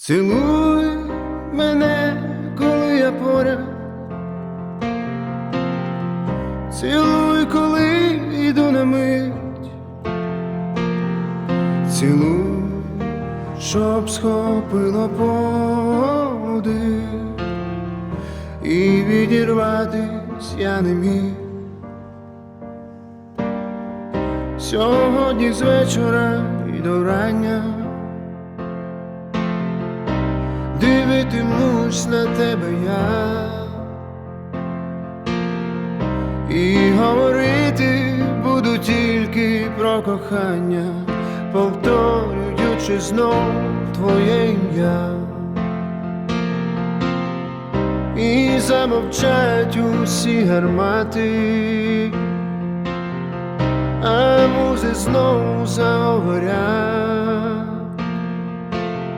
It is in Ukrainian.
Цілуй мене, коли я поряд. Цілуй, коли йду на мить. Цілуй, щоб схопило подих і відірватись я не міг. Сьогодні з вечора і до рання дивитимусь на тебе я і говорити буду тільки про кохання, повторюючи знов твоє ім'я. І замовчать усі гармати, а музи знову заговорять.